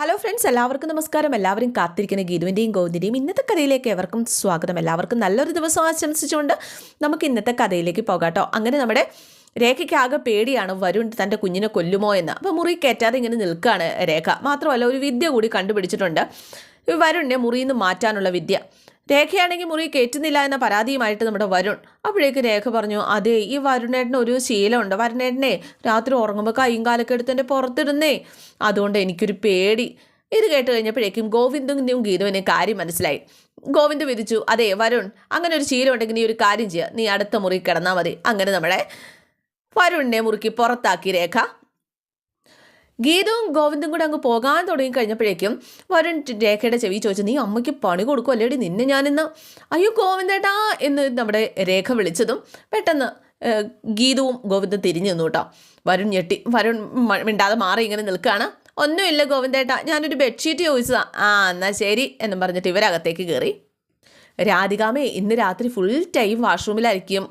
Hello friends എല്ലാവർക്കും നമസ്കാരം. എല്ലാവരും കാത്തിരിക്കുന്ന ഗീതുവിന്റെയും ഗോവിന്ദിന്റെയും ഇന്നത്തെ കഥയിലേക്ക് എവർക്കും സ്വാഗതം. എല്ലാവർക്കും നല്ലൊരു ദിവസം ആശംസിച്ചുകൊണ്ട് നമുക്ക് ഇന്നത്തെ കഥയിലേക്ക് പോകാട്ടോ. അങ്ങനെ നമ്മുടെ രേഖയ്ക്ക് ആകെ പേടിയാണ് വരുൺ തന്റെ കുഞ്ഞിനെ കൊല്ലുമോ എന്ന്. അപ്പോൾ മുറി കയറ്റാതെ ഇങ്ങനെ നിൽക്കുകയാണ് രേഖ. മാത്രമല്ല ഒരു വിദ്യ കൂടി കണ്ടുപിടിച്ചിട്ടുണ്ട്. വരുണിനെ മുറിയിൽ നിന്ന് മാറ്റാനുള്ള വിദ്യ. രേഖയാണെങ്കിൽ മുറി കയറ്റുന്നില്ല എന്ന പരാതിയുമായിട്ട് നമ്മുടെ വരുൺ. അപ്പോഴേക്ക് രേഖ പറഞ്ഞു അതെ ഈ വരുണേട്ടന് ഒരു ശീലമുണ്ട്. വരുണേട്ടനെ രാത്രി ഉറങ്ങുമ്പോൾ കൈയും കാലൊക്കെ എടുത്ത് എന്റെ പുറത്തിടുന്നേ. അതുകൊണ്ട് എനിക്കൊരു പേടി. ഇത് കേട്ട് കഴിഞ്ഞപ്പോഴേക്കും ഗോവിന്ദും ഗീതുവിനെ കാര്യം മനസ്സിലായി. ഗോവിന്ദ് വിധിച്ചു അതെ വരുൺ അങ്ങനെ ഒരു ശീലം ഉണ്ടെങ്കിൽ നീ ഒരു കാര്യം ചെയ്യുക നീ അടുത്ത മുറി കിടന്നാൽ മതി. അങ്ങനെ നമ്മളെ വരുണിനെ മുറുക്കി പുറത്താക്കി രേഖ. ഗീതവും ഗോവിന്ദും കൂടെ അങ്ങ് പോകാൻ തുടങ്ങി കഴിഞ്ഞപ്പോഴേക്കും വരുൺ രേഖയുടെ ചെവി ചോദിച്ചു നീ അമ്മയ്ക്ക് പണി കൊടുക്കും അല്ലേടി നിന്നെ ഞാനിന്ന് അയ്യോ ഗോവിന്ദേട്ടാ എന്ന് നമ്മുടെ രേഖ വിളിച്ചതും പെട്ടെന്ന് ഗീതവും ഗോവിന്ദും തിരിഞ്ഞു നിന്നു കേട്ടോ. വരുൺ ഞെട്ടി വരുൺ മിണ്ടാതെ മാറി ഇങ്ങനെ നിൽക്കുകയാണ്. ഒന്നുമില്ല ഗോവിന്ദേട്ടാ ഞാനൊരു ബെഡ്ഷീറ്റ് ചോദിച്ചതാ. ആ എന്നാൽ ശരി എന്ന് പറഞ്ഞിട്ട് ഇവരകത്തേക്ക് കയറി. രാധികാമേ ഇന്ന് രാത്രി ഫുൾ ടൈം വാഷ്റൂമിലായിരിക്കും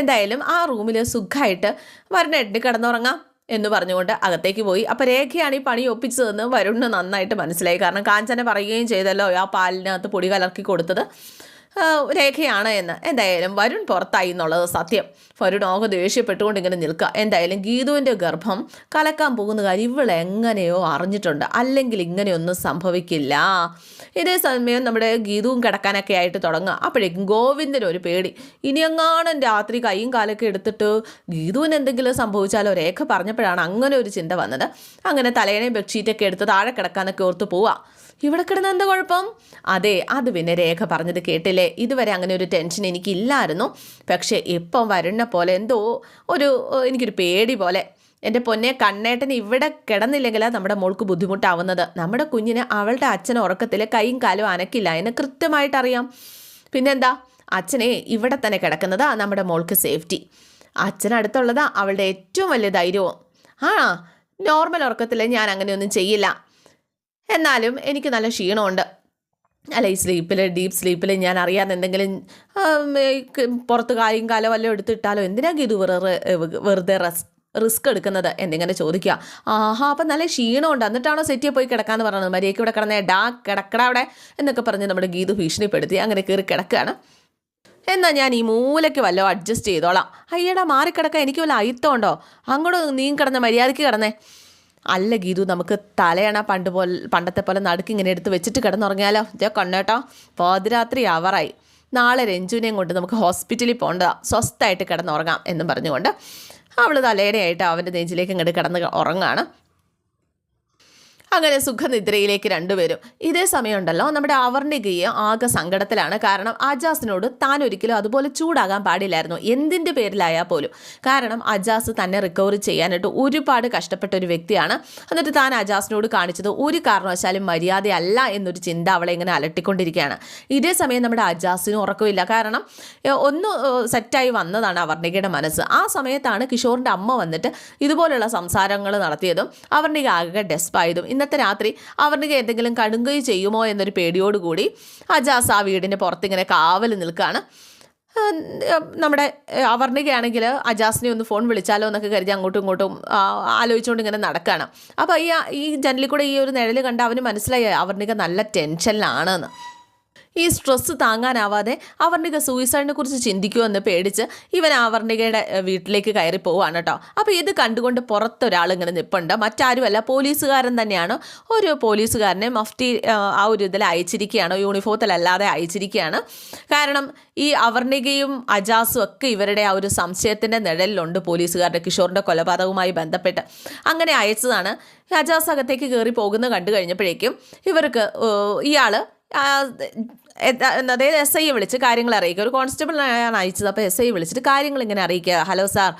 എന്തായാലും ആ റൂമിൽ സുഖമായിട്ട് വരണേട്ടിന് കിടന്നുറങ്ങാം. എന്ന് പറഞ്ഞുകൊണ്ട് അകത്തേക്ക് പോയി. അപ്പോൾ രേഖയാണ് ഈ പണി ഒപ്പിച്ചതെന്ന് വരുണിന് നന്നായിട്ട് മനസ്സിലായി. കാരണം കാഞ്ചന പറയുകയും ചെയ്തല്ലോ ആ പാലിനകത്ത് പൊടി കലർക്കി കൊടുത്തത്. രേഖയാണ് എന്ന്. എന്തായാലും വരുൺ പുറത്തായി എന്നുള്ളത് സത്യം. വരുൺ ആകെ ദേഷ്യപ്പെട്ടുകൊണ്ട് ഇങ്ങനെ നിൽക്കുക. എന്തായാലും ഗീതുവിന്റെ ഗർഭം കലക്കാൻ പോകുന്ന കാര്യം ഇവളെങ്ങനെയോ അറിഞ്ഞിട്ടുണ്ട്. അല്ലെങ്കിൽ ഇങ്ങനെയൊന്നും സംഭവിക്കില്ല. ഇതേ സമയം നമ്മുടെ ഗീതുവും കിടക്കാനൊക്കെ ആയിട്ട് തുടങ്ങുക. അപ്പോഴേക്കും ഗോവിന്ദന് ഒരു പേടി. ഇനി എങ്ങാനും രാത്രി കൈയും കാലൊക്കെ എടുത്തിട്ട് ഗീതുവിന് എന്തെങ്കിലും സംഭവിച്ചാലോ? രേഖ പറഞ്ഞപ്പോഴാണ് അങ്ങനെ ഒരു ചിന്ത വന്നത്. അങ്ങനെ തലേനെയും ബെഡ്ഷീറ്റൊക്കെ എടുത്ത് താഴെ കിടക്കാനൊക്കെ ഓർത്ത് പോവാ ഇവിടെ കിടന്ന് എന്താ കുഴപ്പം? അതെ അത് പിന്നെ രേഖ പറഞ്ഞത് കേട്ടില്ലേ? ഇതുവരെ അങ്ങനെ ഒരു ടെൻഷൻ എനിക്കില്ലായിരുന്നു. പക്ഷേ ഇപ്പം വരുന്ന പോലെ എന്തോ ഒരു എനിക്കൊരു പേടി പോലെ. എന്റെ പൊന്നെ കണ്ണേട്ടൻ ഇവിടെ കിടന്നില്ലെങ്കിലാണ് നമ്മുടെ മോൾക്ക് ബുദ്ധിമുട്ടാവുന്നത്. നമ്മുടെ കുഞ്ഞിന് അവളുടെ അച്ഛൻ ഉറക്കത്തിൽ കൈയും കാലും അനക്കില്ല എന്ന് കൃത്യമായിട്ടറിയാം. പിന്നെന്താ? അച്ഛനെ ഇവിടെ തന്നെ കിടക്കുന്നതാ നമ്മുടെ മോൾക്ക് സേഫ്റ്റി അച്ഛനടുത്തുള്ളതാ അവളുടെ ഏറ്റവും വലിയ ധൈര്യവും. ആ നോർമൽ ഉറക്കത്തിൽ ഞാൻ അങ്ങനെയൊന്നും ചെയ്യില്ല. എന്നാലും എനിക്ക് നല്ല ക്ഷീണമുണ്ട്. അല്ല ഈ സ്ലീപ്പിൽ ഡീപ്പ് സ്ലീപ്പിൽ ഞാൻ അറിയാതെ എന്തെങ്കിലും പുറത്ത് കായും കാലം വല്ലതും എടുത്തിട്ടാലോ എന്തിനാ ഇത് വെറുതെ വെറുതെ റെസ് റിസ്ക് എടുക്കുന്നത്? എന്നിങ്ങനെ ചോദിക്കുക. ആഹാ അപ്പം നല്ല ക്ഷീണമുണ്ട്. എന്നിട്ടാണോ സെറ്റിയെ പോയി കിടക്കാന്ന് പറഞ്ഞത്? മര്യാദയ്ക്ക് ഇവിടെ കിടന്നേ ഡാ കിടക്കട അവിടെ എന്നൊക്കെ പറഞ്ഞ് നമ്മുടെ ഗീതു ഭീഷണിപ്പെടുത്തി അങ്ങനെ കയറി കിടക്കുകയാണ്. എന്നാൽ ഞാൻ ഈ മൂലയ്ക്ക് വല്ലതും അഡ്ജസ്റ്റ് ചെയ്തോളാം. അയ്യടാ മാറിക്കിടക്കാൻ എനിക്ക് വല്ല അയിത്തമുണ്ടോ? അങ്ങോട്ട് നീ കിടന്ന മര്യാദയ്ക്ക് കിടന്നേ. അല്ല ഗീതു നമുക്ക് തലയണ പണ്ട് പോലെ പണ്ടത്തെ പോലെ നടുക്ക് ഇങ്ങനെ എടുത്ത് വെച്ചിട്ട് കിടന്നുറങ്ങിയാലോ? ഇതേ കണ്ണേട്ടോ പാതിരാത്രി അവറായി. നാളെ രഞ്ജുവിനെയും കൊണ്ട് നമുക്ക് ഹോസ്പിറ്റലിൽ പോകേണ്ടതാ. സ്വസ്ഥമായിട്ട് കിടന്നുറങ്ങാം എന്നും പറഞ്ഞുകൊണ്ട് അവൾ തലേണയായിട്ട് അവന്റെ നെഞ്ചിലേക്ക് ഇങ്ങോട്ട് കിടന്ന് ഉറങ്ങാണ്. അങ്ങനെ സുഖനിദ്രയിലേക്ക് രണ്ടുപേരും. ഇതേ സമയമുണ്ടല്ലോ. നമ്മുടെ അവർണികയും ആകെ സങ്കടത്തിലാണ്. കാരണം അജാസിനോട് താൻ ഒരിക്കലും അതുപോലെ ചൂടാകാൻ പാടില്ലായിരുന്നു. എന്തിന്റെ പേരിലായാൽ പോലും. കാരണം അജാസ് തന്നെ റിക്കവറി ചെയ്യാനായിട്ട് ഒരുപാട് കഷ്ടപ്പെട്ട ഒരു വ്യക്തിയാണ്. എന്നിട്ട് താൻ അജാസിനോട് കാണിച്ചത് ഒരു കാരണവശാലും മര്യാദയല്ല എന്നൊരു ചിന്ത അവളെ ഇങ്ങനെ അലട്ടിക്കൊണ്ടിരിക്കുകയാണ്. ഇതേ സമയം നമ്മുടെ അജാസിനും ഉറക്കമില്ല. കാരണം ഒന്ന് സെറ്റായി വന്നതാണ് അവർണികയുടെ മനസ്സ്. ആ സമയത്താണ് കിഷോറിന്റെ അമ്മ വന്നിട്ട് ഇതുപോലുള്ള സംസാരങ്ങൾ നടത്തിയതും അവർണിക ആകെ ഡെസ്പായതും ഇന്നത്തെ രാത്രി അവർക്ക് എന്തെങ്കിലും കടുങ്കൈ ചെയ്യുമോ എന്നൊരു പേടിയോടുകൂടി അജാസ് ആ വീടിന്റെ പുറത്തിങ്ങനെ കാവൽ നിൽക്കുകയാണ് നമ്മുടെ അവർണികയാണെങ്കിൽ അജാസിനെ ഒന്ന് ഫോൺ വിളിച്ചാലോ എന്നൊക്കെ കരുതി അങ്ങോട്ടും ഇങ്ങോട്ടും ആലോചിച്ചുകൊണ്ട് ഇങ്ങനെ നടക്കുകയാണ് അപ്പോൾ ഈ ഈ ജനലിൽ കൂടെ ഈ ഒരു നിഴൽ കണ്ട് അവന് മനസ്സിലായി അവർണിക നല്ല ടെൻഷനിലാണെന്ന് ഈ സ്ട്രെസ്സ് താങ്ങാനാവാതെ അവർണിക സൂയിസൈഡിനെ കുറിച്ച് ചിന്തിക്കുമെന്ന് പേടിച്ച് ഇവൻ അവർണികയുടെ വീട്ടിലേക്ക് കയറി പോവാണ് കേട്ടോ. അപ്പോൾ ഇത് കണ്ടുകൊണ്ട് പുറത്തൊരാൾ ഇങ്ങനെ നിൽപ്പുണ്ട് മറ്റാരുമല്ല പോലീസുകാരൻ തന്നെയാണ്. ഒരു പോലീസുകാരനെ മഫ്തി ആ ഒരു ഇതിൽ അയച്ചിരിക്കുകയാണ്. യൂണിഫോത്തിലല്ലാതെ അയച്ചിരിക്കുകയാണ്. കാരണം ഈ അവർണികയും അജാസും ഒക്കെ ഇവരുടെ ആ ഒരു സംശയത്തിന്റെ നിഴലിലുണ്ട് പോലീസുകാരുടെ കിഷോറിന്റെ കൊലപാതകവുമായി ബന്ധപ്പെട്ട്. അങ്ങനെ അയച്ചതാണ്. അജാസ് അകത്തേക്ക് കയറി പോകുന്നത് കണ്ടു കഴിഞ്ഞപ്പോഴേക്കും ഇവർക്ക് ഇയാൾ അതായത് എസ് ഐയെ വിളിച്ച് കാര്യങ്ങൾ അറിയിക്കുക. ഒരു കോൺസ്റ്റബിളിനെയാണ് അയച്ചത്. അപ്പോൾ എസ് ഐ വിളിച്ചിട്ട് കാര്യങ്ങൾ ഇങ്ങനെ അറിയിക്കുക. ഹലോ സാർ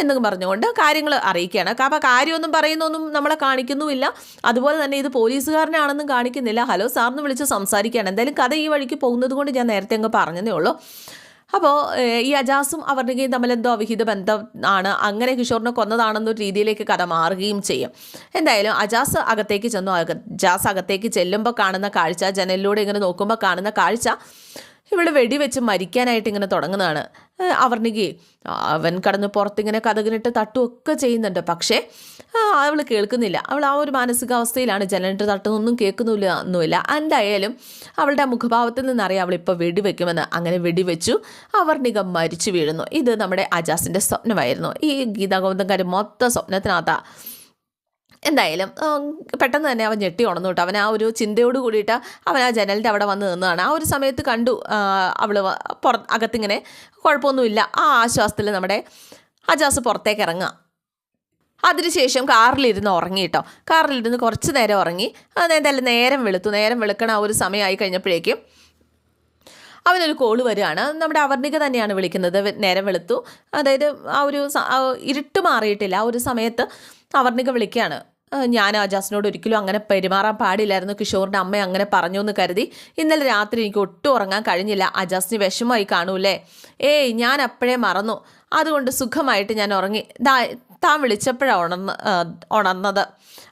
എന്നൊക്കെ പറഞ്ഞുകൊണ്ട് കാര്യങ്ങൾ അറിയിക്കുകയാണ്. അപ്പോൾ കാര്യമൊന്നും പറയുന്നൊന്നും നമ്മളെ കാണിക്കുന്നുമില്ല. അതുപോലെ തന്നെ ഇത് പോലീസുകാരനാണെന്നും കാണിക്കുന്നില്ല. ഹലോ സാറിന് വിളിച്ച് സംസാരിക്കുകയാണ്. എന്തായാലും കഥ ഈ വഴിക്ക് പോകുന്നത് കൊണ്ട് ഞാൻ നേരത്തെ അങ്ങ് പറഞ്ഞതേ ഉള്ളൂ. അപ്പോൾ ഈ അജാസും അവർണികയും തമ്മിൽ എന്തോ അവിഹിത ബന്ധം ആണ്. അങ്ങനെ കിഷോറിനെ കൊന്നതാണെന്നൊരു രീതിയിലേക്ക് കഥ മാറുകയും ചെയ്യും. എന്തായാലും അജാസ് അകത്തേക്ക് ചെന്നു. അജാസ് അകത്തേക്ക് ചെല്ലുമ്പോൾ കാണുന്ന കാഴ്ച ജനലിലൂടെ ഇങ്ങനെ നോക്കുമ്പോൾ കാണുന്ന കാഴ്ച ഇവൾ വെടിവെച്ച് മരിക്കാനായിട്ട് ഇങ്ങനെ തുടങ്ങുന്നതാണ്. അവർണികയെ. അവൻ കടന്ന് പുറത്തിങ്ങനെ കഥകിനിട്ട് തട്ടുമൊക്കെ ചെയ്യുന്നുണ്ട്. പക്ഷേ അവൾ കേൾക്കുന്നില്ല. അവൾ ആ ഒരു മാനസികാവസ്ഥയിലാണ്. ജനലിട്ട് തട്ടുന്നൊന്നും കേൾക്കുന്നില്ല ഒന്നുമില്ല. എന്തായാലും അവളുടെ മുഖഭാവത്തിൽ നിന്നറിയാം അവളിപ്പോൾ വെടിവെക്കുമെന്ന്. അങ്ങനെ വെടിവെച്ചു അവർണിക മരിച്ചു വീഴുന്നു. ഇത് നമ്മുടെ അജാസിന്റെ സ്വപ്നമായിരുന്നു. ഈ ഗീതാഗോവിന്ദക്കാർ മൊത്തം സ്വപ്നത്തിനകത്താണ് എന്തായാലും പെട്ടെന്ന് തന്നെ അവൻ ഞെട്ടി ഉണർന്നു കേട്ടോ. അവൻ ആ ഒരു ചിന്തയോട് കൂടിയിട്ട് അവൻ ആ ജനലിന്റെ അവിടെ വന്ന് നിന്നതാണ്. ആ ഒരു സമയത്ത് കണ്ടു അവൾ പുറ അകത്തിങ്ങനെ കുഴപ്പമൊന്നുമില്ല. ആ ആശ്വാസത്തിൽ നമ്മുടെ അജാസ് പുറത്തേക്ക് ഇറങ്ങുക. അതിനുശേഷം കാറിലിരുന്ന് ഉറങ്ങി കേട്ടോ. കാറിലിരുന്ന് കുറച്ച് നേരം ഉറങ്ങി. അതെന്തായാലും നേരം വെളുത്തു. നേരം വെളുക്കണ ആ ഒരു സമയമായി കഴിഞ്ഞപ്പോഴേക്കും അവനൊരു കോൾ വരികയാണ്. നമ്മുടെ അവർണിക തന്നെയാണ് വിളിക്കുന്നത്. നേരം വെളുത്തു. അതായത് ആ ഒരു ഇരുട്ട് മാറിയിട്ടില്ല. ആ ഒരു സമയത്ത് അവർണിക വിളിക്കുകയാണ്. ഞാൻ അജാസിനോട് ഒരിക്കലും അങ്ങനെ പെരുമാറാൻ പാടില്ലായിരുന്നു. കിഷോറിന്റെ അമ്മ അങ്ങനെ പറഞ്ഞു എന്ന് കരുതി. ഇന്നലെ രാത്രി എനിക്ക് ഒട്ടും ഉറങ്ങാൻ കഴിഞ്ഞില്ല. അജാസിന് വിഷമമായി കാണൂല്ലേ? ഏയ് ഞാൻ അപ്പോഴേ മറന്നു. അതുകൊണ്ട് സുഖമായിട്ട് ഞാൻ ഉറങ്ങി. ദാ താൻ വിളിച്ചപ്പോഴാണ് ഉണർന്ന് ഉണർന്നത്.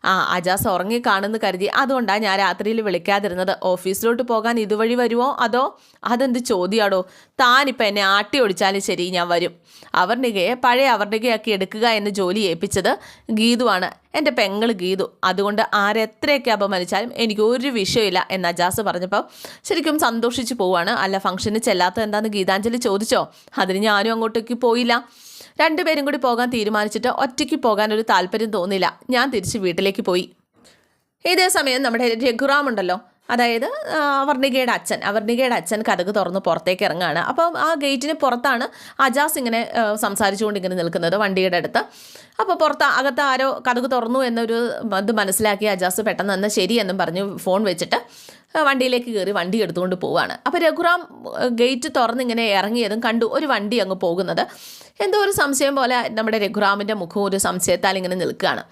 ആ അജാസ് ഉറങ്ങിക്കാണെന്ന് കാണുന്നു കരുതി. അതുകൊണ്ടാണ് ഞാൻ രാത്രിയിൽ വിളിക്കാതിരുന്നത്. ഓഫീസിലോട്ട് പോകാൻ ഇതുവഴി വരുമോ അതോ അതെന്ത് ചോദ്യമാടോ താനിപ്പോൾ എന്നെ ആട്ടി ഒടിച്ചാലും ശരി ഞാൻ വരും. അവർണികയെ പഴയ അവർണികയാക്കി എടുക്കുക എന്ന ജോലി ഏൽപ്പിച്ചത് ഗീതുവാണ്. എന്റെ പെങ്ങൾ ഗീതു. അതുകൊണ്ട് ആരെത്രയൊക്കെ അപമാനിച്ചാലും എനിക്ക് ഒരു വിഷയമില്ല എന്ന് അജാസ് പറഞ്ഞപ്പോൾ ശരിക്കും സന്തോഷിച്ച് പോവാണ്. അല്ല ഫംഗ്ഷന് ചെല്ലാത്തത് എന്താണെന്ന് ഗീതാഞ്ജലി ചോദിച്ചോ? അതിന് ഞാനും അങ്ങോട്ടേക്ക് പോയില്ല. രണ്ടുപേരും കൂടി പോകാൻ തീരുമാനിച്ചിട്ട് ഒറ്റയ്ക്ക് പോകാൻ ഒരു താല്പര്യം തോന്നില്ല ഞാൻ തിരിച്ച് വീട്ടിലേക്ക് പോയി. ഇതേ സമയം നമ്മുടെ രഘുറാം ഉണ്ടല്ലോ അതായത് അവർണികയുടെ അച്ഛൻ അവർണികയുടെ അച്ഛൻ കഥക് തുറന്ന് പുറത്തേക്ക് ഇറങ്ങുകയാണ് അപ്പം ആ ഗേറ്റിന് പുറത്താണ് അജാസ് ഇങ്ങനെ സംസാരിച്ചുകൊണ്ട് ഇങ്ങനെ നിൽക്കുന്നത് വണ്ടിയുടെ അടുത്ത്. അപ്പോൾ പുറത്ത് അകത്ത് ആരോ കഥക് തുറന്നു എന്നൊരു ഇത് മനസ്സിലാക്കി അജാസ് പെട്ടെന്ന് തന്നെ ശരിയെന്നും പറഞ്ഞു ഫോൺ വെച്ചിട്ട് വണ്ടിയിലേക്ക് കയറി വണ്ടി എടുത്തുകൊണ്ട് പോവുകയാണ് അപ്പോൾ രഘുറാം ഗേറ്റ് തുറന്ന് ഇങ്ങനെ ഇറങ്ങിയതും കണ്ടു ഒരു വണ്ടി അങ്ങ് പോകുന്നത്. എന്തോ ഒരു സംശയം പോലെ നമ്മുടെ രഘുറാമിന്റെ മുഖം ഒരു സംശയത്താൽ ഇങ്ങനെ നിൽക്കുകയാണ്.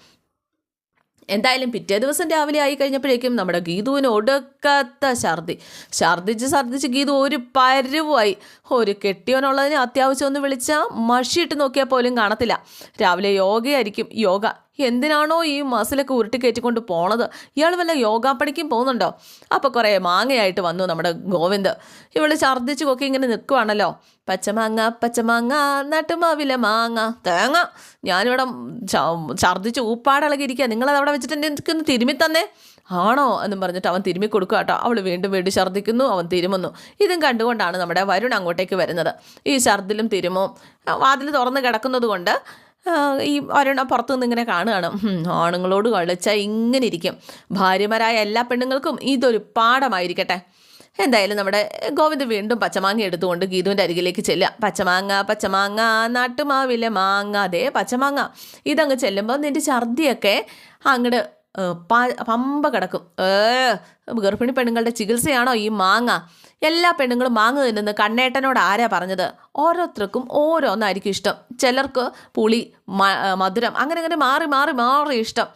എന്തായാലും പിറ്റേ ദിവസം രാവിലെ ആയി കഴിഞ്ഞപ്പോഴേക്കും നമ്മുടെ ഗീതുവിന് ഒടുക്കത്ത ഛർദി. ഛർദിച്ച് ഛർദിച്ച് ഗീതു ഒരു പരുവായി. ഒരു കെട്ടിയോനുള്ളതിന് അത്യാവശ്യം ഒന്ന് വിളിച്ചാൽ മഷിയിട്ട് നോക്കിയാൽ പോലും കാണത്തില്ല. രാവിലെ യോഗയായിരിക്കും. യോഗ എന്തിനാണോ ഈ മസിലൊക്കെ ഉരുട്ടി കയറ്റിക്കൊണ്ട് പോണത്? ഇയാൾ വല്ല യോഗാ പണിക്കും പോകുന്നുണ്ടോ? അപ്പോൾ കുറേ മാങ്ങയായിട്ട് വന്നു നമ്മുടെ ഗോവിന്ദ്. ഇവൾ ഛർദ്ദിച്ച് കൊക്കി ഇങ്ങനെ നിൽക്കുവാണല്ലോ. പച്ചമാങ്ങ പച്ചമാങ്ങ നട്ടുമാവിലെ മാങ്ങ തേങ്ങ. ഞാനിവിടെ ഛർദ്ദിച്ച് ഊപ്പാടിളകിയിരിക്കുക നിങ്ങളത് അവിടെ വെച്ചിട്ട് എനിക്കൊന്ന് തിരുമ്മി തന്നെ? ആണോ എന്നും പറഞ്ഞിട്ട് അവൻ തിരുമ്മി കൊടുക്കുക കേട്ടോ. അവൾ വീണ്ടും വീണ്ടും ഛർദ്ദിക്കുന്നു അവൻ തിരുമുന്നു. ഇതും കണ്ടുകൊണ്ടാണ് നമ്മുടെ വരുൺ അങ്ങോട്ടേക്ക് വരുന്നത്. ഈ ഛർദിലും തിരുമും വാതിൽ തുറന്ന് കിടക്കുന്നത് കൊണ്ട് ഈ ഒരെണ്ണം പുറത്തു നിന്ന് ഇങ്ങനെ കാണുകയാണ്. ആണുങ്ങളോട് കളിച്ചാൽ ഇങ്ങനെ ഇരിക്കും. ഭാര്യമാരായ എല്ലാ പെണ്ണുങ്ങൾക്കും ഇതൊരു പാഠമായിരിക്കട്ടെ. എന്തായാലും നമ്മുടെ ഗോവിന്ദ് വീണ്ടും പച്ചമാങ്ങ എടുത്തുകൊണ്ട് ഗീതുവിന്റെ അരികിലേക്ക് ചെല്ലുക. പച്ചമാങ്ങ പച്ചമാങ്ങ നാട്ടുമാവിലെ മാങ്ങ അതേ പച്ചമാങ്ങ. ഇതങ്ങ് ചെല്ലുമ്പോൾ നിന്റെ ഛർദിയൊക്കെ അങ്ങോട്ട് പമ്പ കിടക്കും. ഏ ഗർഭിണി പെണ്ണുങ്ങളുടെ ചികിത്സയാണോ ഈ മാങ്ങ? എല്ലാ പെണ്ണുങ്ങളും മാങ്ങ തിന്നുന്ന കണ്ണേട്ടനോട് ആരാ പറഞ്ഞത്? ഓരോരുത്തർക്കും ഓരോന്നായിരിക്കും ഇഷ്ടം. ചിലർക്ക് പുളി മധുരം അങ്ങനെ അങ്ങനെ മാറി മാറി മാറി ഇഷ്ടം.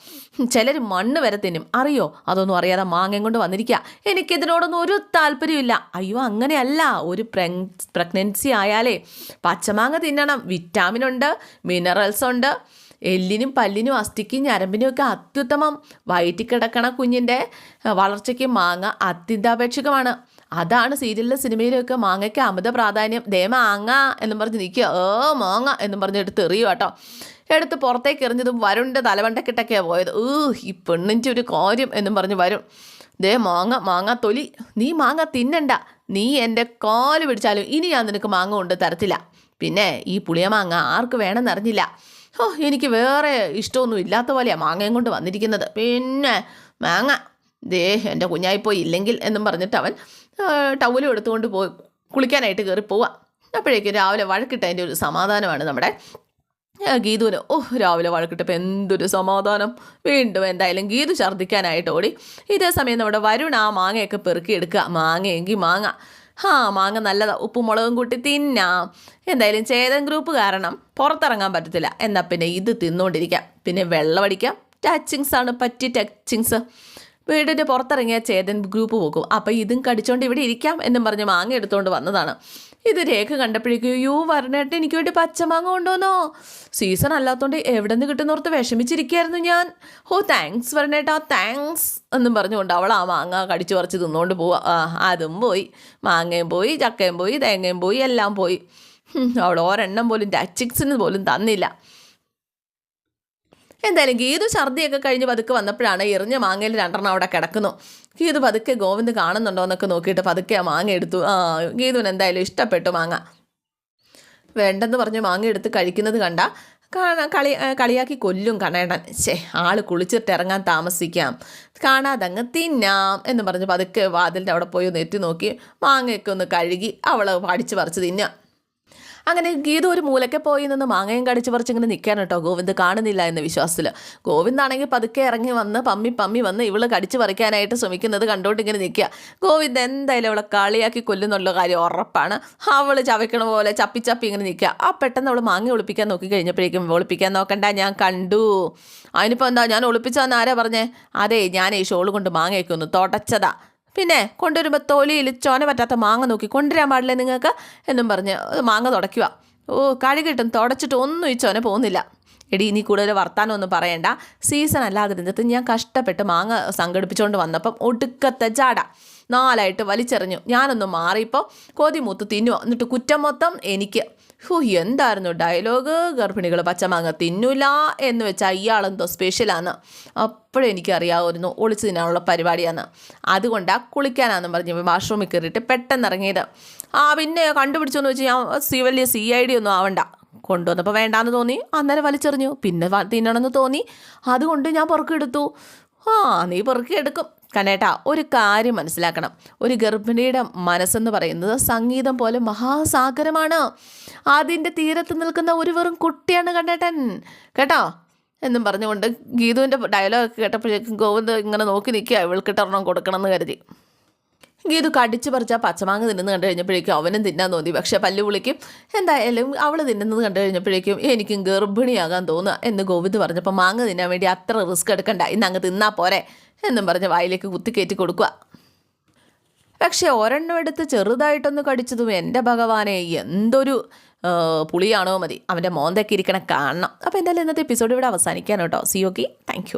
ചിലർ മണ്ണ് വരെ തിന്നും. അറിയോ? അതൊന്നും അറിയാതെ മാങ്ങയും കൊണ്ട് വന്നിരിക്കുക എനിക്കിതിനോടൊന്നും ഒരു താല്പര്യമില്ല അയ്യോ അങ്ങനെയല്ല. ഒരു പ്രഗ്നൻസി ആയാലേ പച്ചമാങ്ങ തിന്നണം. വിറ്റാമിൻ ഉണ്ട് മിനറൽസ് ഉണ്ട്. എല്ലിനും പല്ലിനും അസ്ഥിക്കും ഞരമ്പിനും ഒക്കെ അത്യുത്തമം. വയറ്റിൽ കിടക്കണ കുഞ്ഞിന്റെ വളർച്ചയ്ക്ക് മാങ്ങ അത്യന്താപേക്ഷികമാണ്. അതാണ് സീരിയലിലും സിനിമയിലൊക്കെ മാങ്ങയ്ക്ക് അമിത പ്രാധാന്യം. ദേ മാങ്ങ എന്നും പറഞ്ഞ് നിൽക്കുക ഓ മാങ്ങ എന്നും പറഞ്ഞ് എടുത്ത് എറിയും കേട്ടോ. എടുത്ത് പുറത്തേക്ക് എറിഞ്ഞതും വരുണിന്റെ തലവണ്ടക്കിട്ടൊക്കെയാണ് പോയത്. ഊ ഈ പെണ്ണിന്റെ ഒരു കാര്യം എന്നും പറഞ്ഞ് വരും. ദേ മാങ്ങ മാങ്ങ തൊലി. നീ മാങ്ങ തിന്നണ്ട. നീ എന്റെ കാൽ പിടിച്ചാലും ഇനി ഞാൻ നിനക്ക് മാങ്ങ കൊണ്ട് തരത്തില്ല. പിന്നെ ഈ പുളിയ മാങ്ങ ആർക്ക് വേണമെന്നറിഞ്ഞില്ല ഓ എനിക്ക് വേറെ ഇഷ്ടമൊന്നും ഇല്ലാത്ത പോലെയാണ് മാങ്ങയും കൊണ്ട് വന്നിരിക്കുന്നത്. പിന്നെ മാങ്ങ. ദേ എന്റെ കുഞ്ഞായിപ്പോയി ഇല്ലെങ്കിൽ എന്നും പറഞ്ഞിട്ട് അവൻ ടൗലും എടുത്തുകൊണ്ട് പോയി കുളിക്കാനായിട്ട് കയറി പോവാം. അപ്പോഴേക്കും രാവിലെ വഴക്കിട്ടതിന്റെ ഒരു സമാധാനമാണ് നമ്മുടെ ഗീതുവിന്. ഓ രാവിലെ വഴക്കിട്ടപ്പോൾ എന്തൊരു സമാധാനം. വീണ്ടും എന്തായാലും ഗീതു ഛർദ്ദിക്കാനായിട്ട് ഓടി. ഇതേ സമയം നമ്മുടെ വരുൺ ആ മാങ്ങയൊക്കെ പെറുക്കിയെടുക്കുക മാങ്ങയെങ്കിൽ മാങ്ങ. ആ മാങ്ങ നല്ലതാ. ഉപ്പും മുളകും കൂട്ടി തിന്നാം. എന്തായാലും ചേതൻ ഗ്രൂപ്പ് കാരണം പുറത്തിറങ്ങാൻ പറ്റത്തില്ല. എന്നാൽ പിന്നെ ഇത് തിന്നുകൊണ്ടിരിക്കാം പിന്നെ വെള്ളമടിക്കാം ടച്ചിങ്സ് ആണ് പറ്റി ടച്ചിങ്സ്. വീടിന്റെ പുറത്തിറങ്ങിയ ചേതൻ ഗ്രൂപ്പ് പോകും. അപ്പോൾ ഇതും കടിച്ചോണ്ട് ഇവിടെ ഇരിക്കാം എന്നും പറഞ്ഞ് മാങ്ങ എടുത്തുകൊണ്ട് വന്നതാണ്. ഇത് രേഖ കണ്ടപ്പോഴേക്കും യു വരണേട്ട് എനിക്ക് വേണ്ടി പച്ചമാങ്ങ കൊണ്ടുവന്നോ? സീസൺ അല്ലാത്തതുകൊണ്ട് എവിടെ നിന്ന് കിട്ടുന്നോർത്ത് വിഷമിച്ചിരിക്കുകയായിരുന്നു ഞാൻ. ഓ താങ്ക്സ് വരണേട്ടാ താങ്ക്സ് എന്നും പറഞ്ഞുകൊണ്ട് അവൾ ആ മാങ്ങ കടിച്ചു പറിച്ച് തിന്നുകൊണ്ട് പോവാ. അതും പോയി. മാങ്ങയും പോയി ചക്കയും പോയി തേങ്ങയും പോയി എല്ലാം പോയി. അവൾ ഒരെണ്ണം പോലും ടച്ചിക്സിന് പോലും തന്നില്ല. എന്തായാലും ഗീതു ഛർദിയൊക്കെ കഴിഞ്ഞ് പതുക്കെ വന്നപ്പോഴാണ് എറിഞ്ഞ മാങ്ങയിൽ രണ്ടെണ്ണം അവിടെ കിടക്കുന്നു. ഗീതു പതുക്കെ ഗോവിന്ദ് കാണുന്നുണ്ടോ എന്നൊക്കെ നോക്കിയിട്ട് പതുക്കെ ആ മാങ്ങ എടുത്തു. ആ ഗീതുവിന് എന്തായാലും ഇഷ്ടപ്പെട്ടു മാങ്ങ. വേണ്ടെന്ന് പറഞ്ഞ് മാങ്ങ എടുത്ത് കഴിക്കുന്നത് കണ്ട കാണാ കളി കളിയാക്കി കൊല്ലും കണേടൻ ശേ ആൾ കുളിച്ചിട്ട് ഇറങ്ങാൻ താമസിക്കാം. കാണാതങ്ങ് തിന്നാം എന്ന് പറഞ്ഞ് പതുക്കെ വാതിലിന്റെ അവിടെ പോയി ഒന്ന് എത്തി നോക്കി മാങ്ങയൊക്കെ ഒന്ന് കഴുകി അവൾ പഠിച്ച് പറിച്ച് തിന്നാം. അങ്ങനെ ഗീത ഒരു മൂലക്കെ പോയി നിന്ന് മാങ്ങയും കടിച്ച് പറിച്ച് ഇങ്ങനെ നിൽക്കാൻ കേട്ടോ. ഗോവിന്ദ് കാണുന്നില്ല എന്ന വിശ്വാസത്തിൽ ഗോവിന്ദാണെങ്കിൽ പതുക്കെ ഇറങ്ങി വന്ന് പമ്മി പമ്മി വന്ന് ഇവൾ കടിച്ച് പറിക്കാനായിട്ട് ശ്രമിക്കുന്നത് കണ്ടോണ്ട് ഇങ്ങനെ നിൽക്കുക ഗോവിന്ദ് എന്തായാലും അവളെ കളിയാക്കി കൊല്ലുന്നുള്ള കാര്യം ഉറപ്പാണ്. അവൾ ചവയ്ക്കണ പോലെ ചപ്പി ചപ്പി ഇങ്ങനെ നിൽക്കുക ആ പെട്ടെന്ന് അവൾ മാങ്ങ ഒളിപ്പിക്കാൻ നോക്കി കഴിഞ്ഞപ്പോഴേക്കും ഒളിപ്പിക്കാൻ നോക്കണ്ട ഞാൻ കണ്ടു. അതിനിപ്പോൾ എന്താ ഞാൻ ഒളിപ്പിച്ചാന്ന് ആരാ പറഞ്ഞേ? അതെ ഈ ഷോൾ കൊണ്ട് മാങ്ങയൊക്കെ ഒന്ന് തുടച്ചതാ. പിന്നെ കൊണ്ടുവരുമ്പോൾ തൊലിയിൽ ചോന പറ്റാത്ത മാങ്ങ നോക്കി കൊണ്ടുവരാൻ പാടില്ലേ നിങ്ങൾക്ക്? എന്നും പറഞ്ഞ് മാങ്ങ തുടയ്ക്കുക. ഓ കഴുകിട്ടും തുടച്ചിട്ട് ഒന്നും ഈ ചോന പോകുന്നില്ല. എടി ഇനി കൂടുതൽ വർത്താനം ഒന്നും പറയണ്ട. സീസൺ അല്ലാതിരുന്നിട്ട് ഞാൻ കഷ്ടപ്പെട്ട് മാങ്ങ സംഘടിപ്പിച്ചുകൊണ്ട് വന്നപ്പം ഒടുക്കത്തെ ചാട നാലായിട്ട് വലിച്ചെറിഞ്ഞു. ഞാനൊന്ന് മാറിയപ്പോൾ കോതി മൂത്ത് തിന്നുക എന്നിട്ട് കുറ്റം മൊത്തം എനിക്ക്. ഹോ എന്തായിരുന്നു ഡയലോഗ് ഗർഭിണികൾ പച്ചമാങ്ങ തിന്നൂല എന്ന് വെച്ചാൽ ഇയാളെന്തോ സ്പെഷ്യലാണ് അപ്പോഴും എനിക്കറിയാമായിരുന്നു ഒളിച്ചു തിന്നാനുള്ള പരിപാടിയാണ് അതുകൊണ്ടാണ് കുളിക്കാനാണെന്ന് പറഞ്ഞ് വാഷ്റൂമിൽ കയറിയിട്ട് പെട്ടെന്ന് ഇറങ്ങിയത്. ആ പിന്നെ കണ്ടുപിടിച്ചെന്ന് വെച്ച് ഞാൻ വലിയ സി ഐ ഡി ഒന്നും ആവണ്ട. കൊണ്ടുവന്നപ്പോൾ വേണ്ടാന്ന് തോന്നി. അന്നേരം വലിച്ചെറിഞ്ഞു. പിന്നെ തിന്നണമെന്ന് തോന്നി. അതുകൊണ്ട് ഞാൻ പുറക്കെടുത്തു. ആ നീ പൊറുക്കിയെടുക്കും കനേട്ടാ ഒരു കാര്യം മനസ്സിലാക്കണം. ഒരു ഗർഭിണിയുടെ മനസ്സെന്ന് പറയുന്നത് സംഗീതം പോലെ മഹാസാഗരമാണ്. അതിന്റെ തീരത്ത് നിൽക്കുന്ന ഒരു വെറും കുട്ടിയാണ് കണ്ടേട്ടൻ കേട്ടോ? എന്നും പറഞ്ഞുകൊണ്ട് ഗീതുവിന്റെ ഡയലോഗ് കേട്ടപ്പോഴേക്കും ഗോവിന്ദ് ഇങ്ങനെ നോക്കി നിൽക്കുക ഇവൾക്കിട്ടൊരെണ്ണം കൊടുക്കണം കൊടുക്കണമെന്ന് കരുതി. ഗീതു കടിച്ചു പറിച്ച പച്ചമാങ്ങ തിന്നുന്നത് കണ്ടു കഴിഞ്ഞപ്പോഴേക്കും അവനും തിന്നാൻ തോന്നി. പക്ഷേ പല്ല് പുളിക്കും എന്തായാലും അവൾ തിന്നുന്നത് കണ്ടു കഴിഞ്ഞപ്പോഴേക്കും എനിക്കും ഗർഭിണിയാകാൻ തോന്നുക എന്ന് ഗോവിന്ദ് പറഞ്ഞപ്പോൾ മാങ്ങ തിന്നാൻ വേണ്ടി അത്ര റിസ്ക് എടുക്കണ്ട ഇന്ന് അങ്ങ് തിന്നാ പോരെ എന്നും പറഞ്ഞ് വായിലേക്ക് കുത്തിക്കയറ്റി കൊടുക്കുക. പക്ഷേ ഒരെണ്ണം എടുത്ത് ചെറുതായിട്ടൊന്ന് കടിച്ചതും എന്റെ ഭഗവാനെ എന്തൊരു പുളിയാണോ മതി. അവന്റെ മോന്തൊക്കെ ഇരിക്കണം കാണണം. അപ്പോൾ എന്തായാലും ഇന്നത്തെ എപ്പിസോഡ് ഇവിടെ അവസാനിക്കാൻ കേട്ടോ സി ഓക്കെ താങ്ക്